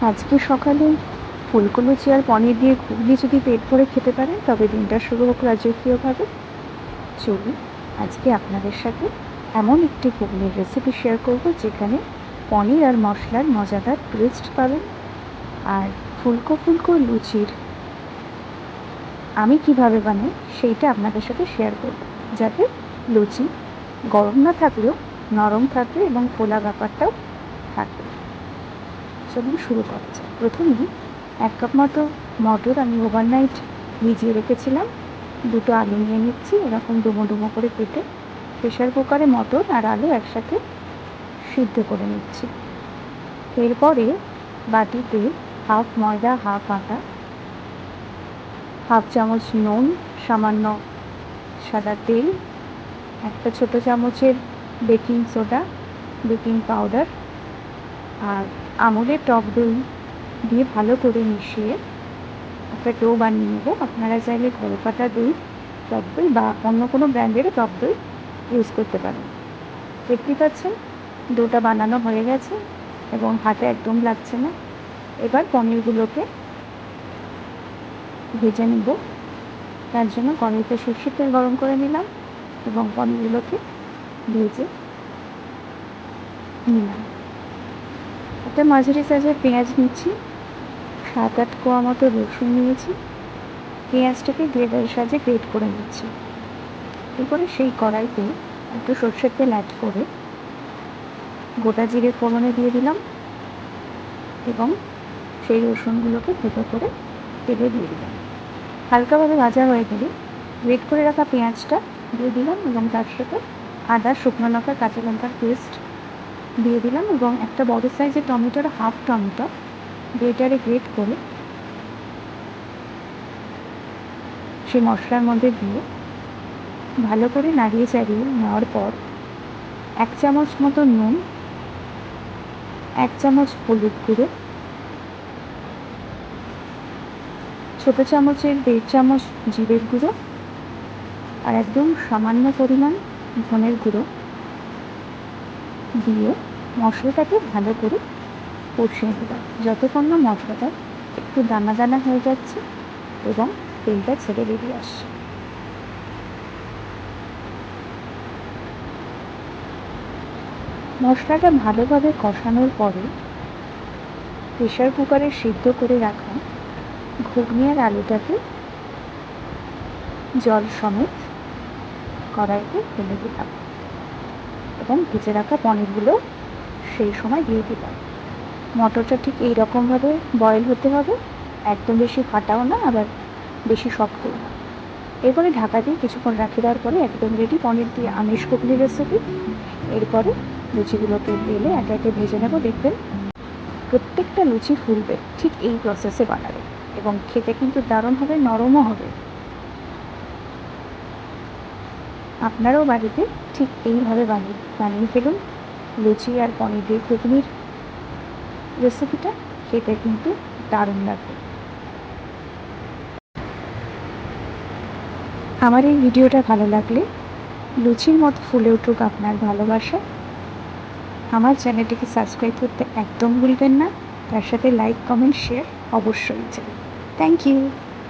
আজকে সকালে ফুলকো লুচি আর পনির দিয়ে ঘুগনি যদি পেট ভরে খেতে পারেন, তবে দিনটা শুরু হোক রাজকীয়ভাবে। চলুন, আজকে আপনাদের সাথে এমন একটি ঘুগনির রেসিপি শেয়ার করব, যেখানে পনির আর মশলার মজাদার পেস্ট পাবেন। আর ফুলকো ফুলকো লুচির আমি কীভাবে বানাই, সেইটা আপনাদের সাথে শেয়ার করব। যাতে লুচি গরম না থাকলেও নরম থাকবে এবং ফোলা ব্যাপারটাও থাকবে। চলুন শুরু করা যাক প্রথমেই এক কাপ মতো মটর আমি ওভারনাইট ভিজিয়ে রেখেছিলাম। দুটো আলু নিয়ে নিচ্ছি, এরকম ডুমো ডুমো করে কেটে প্রেশার কুকারে মটর আর আলু একসাথে সিদ্ধ করে নিচ্ছি। এরপরে বাটিতে হাফ ময়দা, হাফ আটা হাফ চামচ নুন, সামান্য সাদা তেল, একটা ছোটো চামচের বেকিং সোডা, বেকিং পাউডার আর আমুলের টক দই দিয়ে ভালো করে মিশিয়ে একটা ডো বানিয়ে নেব। আপনারা চাইলে কলকাতা দই, টক দই বা অন্য কোনো ব্র্যান্ডেরও টক দই ইউজ করতে পারেন। দেখতেই পাচ্ছেন, ডোটা বানানো হয়ে গেছে এবং হাতে একদম লাগছে না। এবার পনিরগুলোকে ভেজে নেব। তার জন্য কড়াইতে সর্ষের তেল গরম করে নিলাম এবং পনিরগুলোকে ভেজে নিলাম। একটা মাঝারি সাইজের পেঁয়াজ নিচ্ছি। সাত আট কোয়া মতো রসুন নিয়েছি। পেঁয়াজটাকে গ্রেডারের সাহায্যে গ্রেড করে নিচ্ছি। এরপরে সেই কড়াইতে একটু সর্ষের তেল অ্যাড করে গোটা জিরে ফোড়নে দিয়ে দিলাম এবং সেই রসুনগুলোকে থেতো করে তেলে দিয়ে দিলাম। হালকাভাবে ভাজা হয়ে গেলে গ্রেড করে রাখা পেঁয়াজটা দিয়ে দিলাম এবং তার সাথে আদা, শুকনো লঙ্কা, কাঁচা লঙ্কার পেস্ট দিয়ে দিলাম এবং একটা বড় সাইজের টমেটোর হাফ টমেটো গ্রেটারে গ্রেট করে সেই মশলার মধ্যে দিয়ে ভালো করে নাড়িয়ে চাড়িয়ে নেওয়ার পর এক চামচ মতো নুন, এক চামচ হলুদ গুঁড়ো, ছোটো চামচের দেড় চামচ জিরের গুঁড়ো আর একদম সামান্য পরিমাণ ধনের গুঁড়ো দিয়ে মশলাটাকে ভালো করে কষিয়ে দিলাম যতক্ষণ না মশলাটা একটু দানা দানা হয়ে যাচ্ছে এবং তেলটা ছেড়ে বেরিয়ে আসছে। মশলাটা ভালোভাবে কষানোর পরে প্রেশার কুকারে সিদ্ধ করে রাখা ঘুগনি আর আলুটাকে জল সমেত কড়াইতে ফেলে দিলাম। এবং ভেজে রাখা পনিরগুলো সেই সময় দিয়ে দিলাম মটরটা ঠিক এই রকমভাবে বয়েল হতে হবে। একদম বেশি ফাটাও না, আবার বেশি শক্তও না। এরপরে ঢাকা দিয়ে কিছুক্ষণ রাখে দেওয়ার পরে একদম রেডি পনির দিয়ে আমিষ কুকলি রেসিপি এরপরে লুচিগুলোকে তেলে একে একে ভেজে নেব, দেখবেন প্রত্যেকটা লুচি ফুলবে ঠিক এই প্রসেসে বানাবে এবং খেতে কিন্তু দারুণ হবে, নরমও হবে। আপনারাও বাড়িতে ঠিক এইভাবে বানিয়ে বানিয়ে ফেলুন। লুচি আর পনির দিয়ে ঘুগনির রেসিপিটা খেতে কিন্তু দারুণ লাগবে। আমার এই ভিডিওটা ভালো লাগলে লুচির মতো ফুলে উঠুক আপনার ভালোবাসা। আমার চ্যানেলটিকে সাবস্ক্রাইব করতে একদম ভুলবেন না। তার সাথে লাইক কমেন্ট শেয়ার অবশ্যই। চাই থ্যাংক ইউ